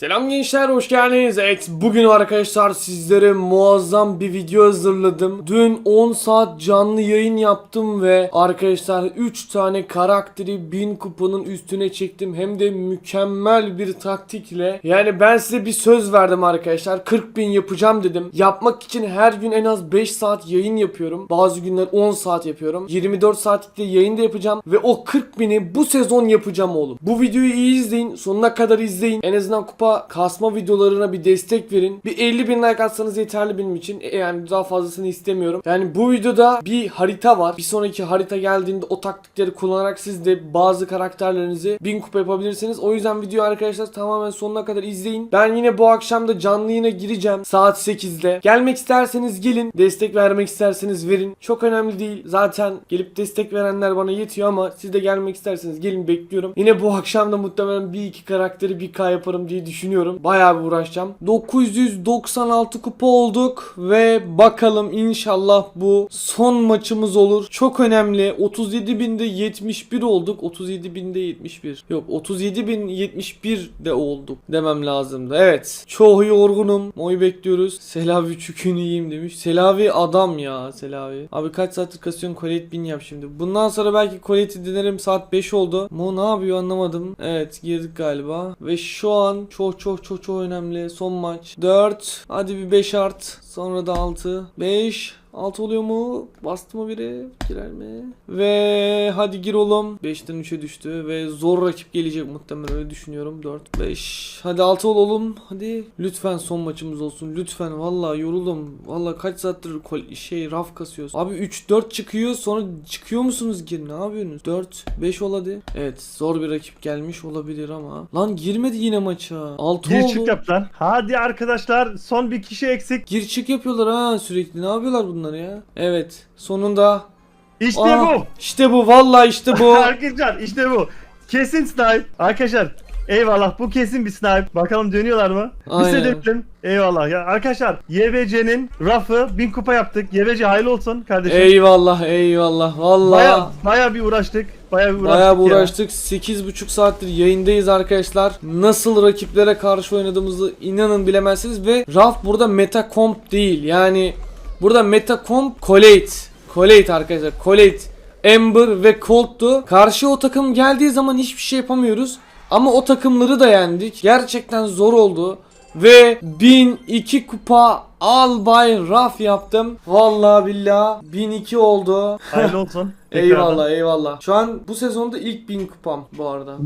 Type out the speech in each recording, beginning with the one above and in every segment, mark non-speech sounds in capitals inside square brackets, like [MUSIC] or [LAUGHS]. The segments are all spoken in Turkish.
Selam gençler hoş geldiniz. Evet bugün arkadaşlar sizlere muazzam bir video hazırladım. Dün 10 saat canlı yayın yaptım ve arkadaşlar 3 tane karakteri 1000 kupanın üstüne çektim. Hem de mükemmel bir taktikle. Yani ben size bir söz verdim arkadaşlar. 40 bin yapacağım dedim. Yapmak için her gün en az 5 saat yayın yapıyorum. Bazı günler 10 saat yapıyorum. 24 saatlikte yayın da yapacağım. Ve o 40 bini bu sezon yapacağım oğlum. Bu videoyu iyi izleyin. Sonuna kadar izleyin. En azından kupa kasma videolarına bir destek verin. Bir 50 bin like atsanız yeterli benim için. E, yani daha fazlasını istemiyorum. Yani bu videoda bir harita var. Bir sonraki harita geldiğinde o taktikleri kullanarak siz de bazı karakterlerinizi 1000 kupa yapabilirsiniz. O yüzden video arkadaşlar tamamen sonuna kadar izleyin. Ben yine bu akşam da canlı yayına gireceğim. Saat 8'de. Gelmek isterseniz gelin. Destek vermek isterseniz verin. Çok önemli değil. Zaten gelip destek verenler bana yetiyor ama siz de gelmek isterseniz gelin bekliyorum. Yine bu akşam da muhtemelen bir iki karakteri bir K yaparım diye düşünüyorum. Bayağı bir uğraşacağım. 996 kupa olduk ve bakalım inşallah bu son maçımız olur. Çok önemli. 37.000'de 71 olduk. 37.000'de 71. Yok 37.071 de olduk demem lazımdı. Evet. Çok yorgunum. Moy bekliyoruz. Selavi çükünü yiyeyim demiş. Selavi adam ya Selavi. Abi kaç saattir kasıyorsun Colette 1000 yap şimdi. Bundan sonra belki Colette'i denerim. Saat 5 oldu. Mo ne yapıyor anlamadım. Evet girdik galiba. Ve şu an çok çok çok çok önemli. Son maç. 4. Hadi bir 5 art. Sonra da 6. 5. 6 oluyor mu? Bastı mı biri? Girer mi? Ve hadi gir oğlum. 5'ten 3'e düştü ve zor rakip gelecek muhtemelen öyle düşünüyorum. 4 5. Hadi 6 ol oğlum. Hadi. Lütfen son maçımız olsun. Lütfen. Vallahi yoruldum. Vallahi kaç saattir kol- şey raf kasıyoruz. Abi 3 4 çıkıyor. Sonra çıkıyor musunuz gir? Ne yapıyorsunuz? 4 5 ol hadi. Evet, zor bir rakip gelmiş olabilir ama. Lan girmedi yine maça. 6 Gir oldu. çık yap lan. Hadi arkadaşlar son bir kişi eksik. Gir çık yapıyorlar ha sürekli. Ne yapıyorlar bunlar ya? Evet. Sonunda. İşte Aa, bu. İşte bu. Vallahi işte bu. [LAUGHS] arkadaşlar işte bu. Kesin snipe. Arkadaşlar eyvallah bu kesin bir snipe. Bakalım dönüyorlar mı? Aynen. Biz de dönelim. Eyvallah. Ya arkadaşlar YBC'nin rafı 1000 kupa yaptık. YBC hayırlı olsun kardeşim. eyvallah eyvallah. Vallahi. Baya baya bir uğraştık. Baya bir uğraştık. Bayağı bir uğraştık. 8,5 saattir yayındayız arkadaşlar. Nasıl rakiplere karşı oynadığımızı inanın bilemezsiniz ve Ralph burada meta comp değil. Yani burada meta comp Colette. Colette arkadaşlar. Colette, Ember ve Colt'tu. Karşı o takım geldiği zaman hiçbir şey yapamıyoruz. Ama o takımları da yendik. Gerçekten zor oldu. Ve 1002 kupa Albay Raf yaptım. Vallahi billahi 1002 oldu. Hayırlı olsun. Tekrardan. Eyvallah eyvallah. Şu an bu sezonda ilk 1000 kupam bu arada.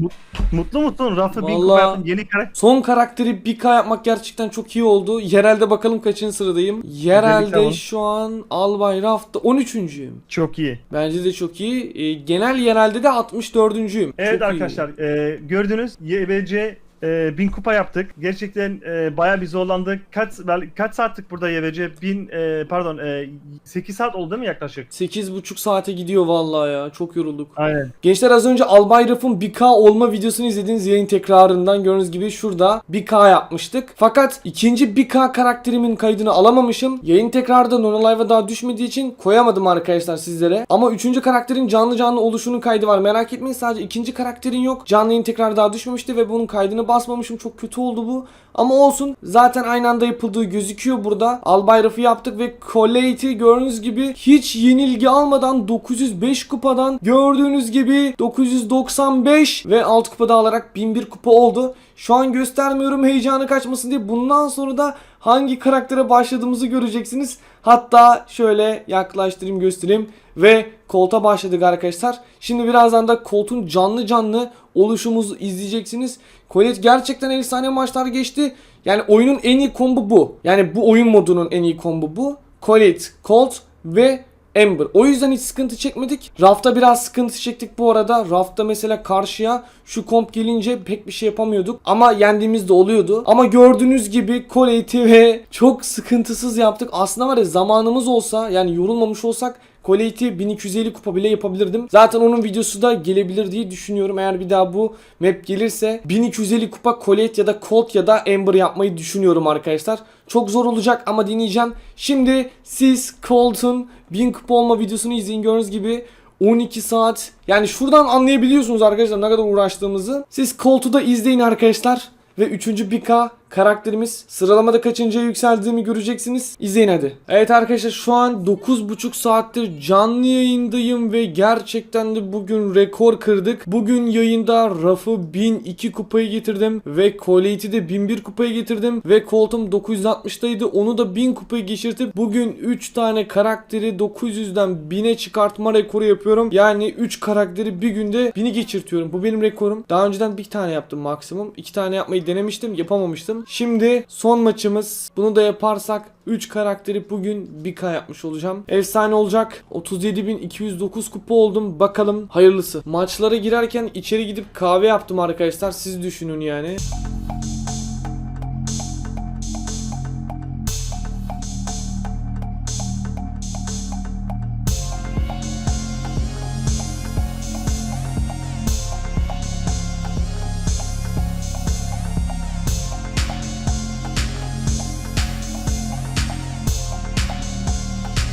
Mutlu musun? Rafı 1000 kupa yaptın. Yeni karakter. Son karakteri 1K yapmak gerçekten çok iyi oldu. Yerelde bakalım kaçıncı sıradayım. Yerelde şu an Albay Raf'ta 13.'üyüm. Çok iyi. Bence de çok iyi. Ee, genel yerelde de 64'üncüyüm. Evet çok iyi. arkadaşlar e, gördünüz YBC e, 1000 kupa yaptık. Gerçekten e, baya bir zorlandık. Kaç kaç saatlik burada YBC? 1000 e, pardon e, 8 saat oldu değil mi yaklaşık? 8,5 saate gidiyor vallahi ya. Çok yorulduk. Aynen. Gençler az önce Albay Raf'ın 1K olma videosunu izlediğiniz yayın tekrarından gördüğünüz gibi şurada 1K yapmıştık. Fakat ikinci 1K karakterimin kaydını alamamışım. Yayın tekrarda Nono Live'a daha düşmediği için koyamadım arkadaşlar sizlere. Ama üçüncü karakterin canlı canlı oluşunun kaydı var. Merak etmeyin sadece ikinci karakterin yok. Canlı yayın tekrar daha düşmemişti ve bunun kaydını basmamışım. Çok kötü oldu bu. Ama olsun. Zaten aynı anda yapıldığı gözüküyor burada. Albay Raf'ı yaptık ve Collate'i gördüğünüz gibi hiç yenilgi almadan 905 kupadan gördüğünüz gibi 995 ve 6 kupada alarak 1001 kupa oldu. Şu an göstermiyorum heyecanı kaçmasın diye. Bundan sonra da hangi karaktere başladığımızı göreceksiniz. Hatta şöyle yaklaştırayım göstereyim ve kolta başladık arkadaşlar. Şimdi birazdan da koltuğun canlı canlı oluşumuzu izleyeceksiniz. Colette gerçekten efsane maçlar geçti. Yani oyunun en iyi kombu bu. Yani bu oyun modunun en iyi kombu bu. Colette, Colt ve Ember. O yüzden hiç sıkıntı çekmedik. Rafta biraz sıkıntı çektik bu arada. Rafta mesela karşıya şu komp gelince pek bir şey yapamıyorduk. Ama yendiğimiz de oluyordu. Ama gördüğünüz gibi Colette'i ve çok sıkıntısız yaptık. Aslında var ya zamanımız olsa yani yorulmamış olsak Colette'i 1250 kupa bile yapabilirdim. Zaten onun videosu da gelebilir diye düşünüyorum. Eğer bir daha bu map gelirse 1250 kupa Colette ya da Colt ya da Ember yapmayı düşünüyorum arkadaşlar. Çok zor olacak ama deneyeceğim. Şimdi siz Colt'un 1000 kupa olma videosunu izleyin. Gördüğünüz gibi 12 saat. Yani şuradan anlayabiliyorsunuz arkadaşlar ne kadar uğraştığımızı. Siz Colt'u da izleyin arkadaşlar. Ve üçüncü 1K karakterimiz sıralamada kaçıncıya yükseldiğimi göreceksiniz. İzleyin hadi. Evet arkadaşlar şu an 9,5 saattir canlı yayındayım ve gerçekten de bugün rekor kırdık. Bugün yayında Raf'ı 1002 kupaya getirdim ve Colete'i de 1001 kupaya getirdim ve Colt'um 960'taydı onu da 1000 kupaya geçirtip bugün 3 tane karakteri 900'den 1000'e çıkartma rekoru yapıyorum. Yani 3 karakteri bir günde 1000'i geçirtiyorum. Bu benim rekorum. Daha önceden bir tane yaptım maksimum. 2 tane yapmayı denemiştim yapamamıştım. Şimdi son maçımız. Bunu da yaparsak 3 karakteri bugün 1K yapmış olacağım. Efsane olacak. 37.209 kupa oldum. Bakalım hayırlısı. Maçlara girerken içeri gidip kahve yaptım arkadaşlar. Siz düşünün yani.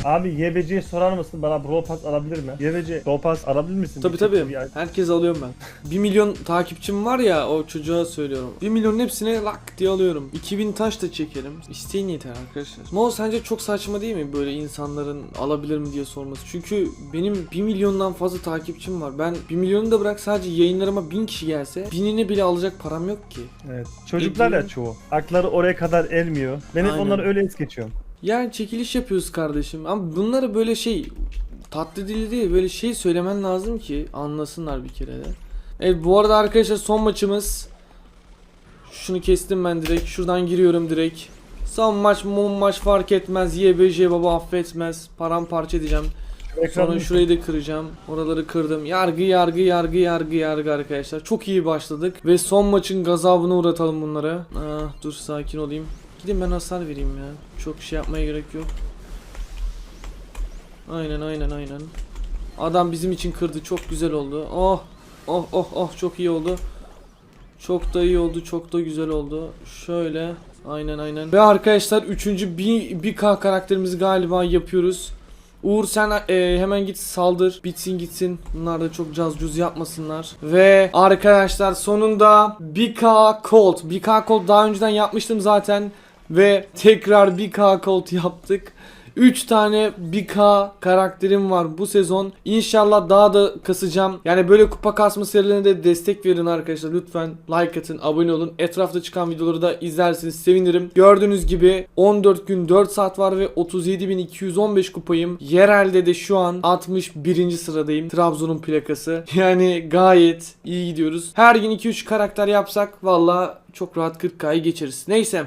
Abi YBC'ye sorar mısın bana Brawl Pass alabilir mi? YBC Brawl Pass alabilir misin? Tabi Bir tabi. şey- [LAUGHS] bir- Herkes alıyorum ben. 1 milyon takipçim var ya o çocuğa söylüyorum. 1 milyonun hepsine lak diye alıyorum. 2000 taş da çekerim. İsteyin yeter arkadaşlar. Mo sence çok saçma değil mi böyle insanların alabilir mi diye sorması? Çünkü benim 1 milyondan fazla takipçim var. Ben 1 milyonu da bırak sadece yayınlarıma 1000 kişi gelse binini bile alacak param yok ki. Evet. Çocuklar ya çoğu. Akları oraya kadar elmiyor. Ben hep Aynen. onları öyle es geçiyorum. Yani çekiliş yapıyoruz kardeşim ama bunları böyle şey tatlı dili değil böyle şey söylemen lazım ki anlasınlar bir kere de. Evet bu arada arkadaşlar son maçımız. Şunu kestim ben direkt şuradan giriyorum direkt. Son maç mum maç fark etmez YBJ baba affetmez paramparça edeceğim. Sonra şurayı da kıracağım. Oraları kırdım. Yargı yargı yargı yargı yargı arkadaşlar. Çok iyi başladık. Ve son maçın gazabını uğratalım bunlara. Ah, dur sakin olayım. Gidin ben hasar vereyim ya. Çok şey yapmaya gerek yok. Aynen aynen aynen. Adam bizim için kırdı. Çok güzel oldu. Oh. Oh oh oh çok iyi oldu. Çok da iyi oldu. Çok da güzel oldu. Şöyle. Aynen aynen. Ve arkadaşlar 3. bir, bir K karakterimizi galiba yapıyoruz. Uğur sen e, hemen git saldır. Bitsin gitsin. Bunlar da çok caz cuz yapmasınlar. Ve arkadaşlar sonunda 1K Colt. 1K Colt daha önceden yapmıştım zaten. Ve tekrar 1K Colt yaptık. 3 tane 1K karakterim var bu sezon. İnşallah daha da kasacağım. Yani böyle kupa kasma serilerine de destek verin arkadaşlar. Lütfen like atın, abone olun. Etrafta çıkan videoları da izlerseniz sevinirim. Gördüğünüz gibi 14 gün 4 saat var ve 37.215 kupayım. Yerelde de şu an 61. sıradayım. Trabzon'un plakası. [LAUGHS] Yani gayet iyi gidiyoruz. Her gün 2-3 karakter yapsak valla çok rahat 40K'yı geçeriz. Neyse.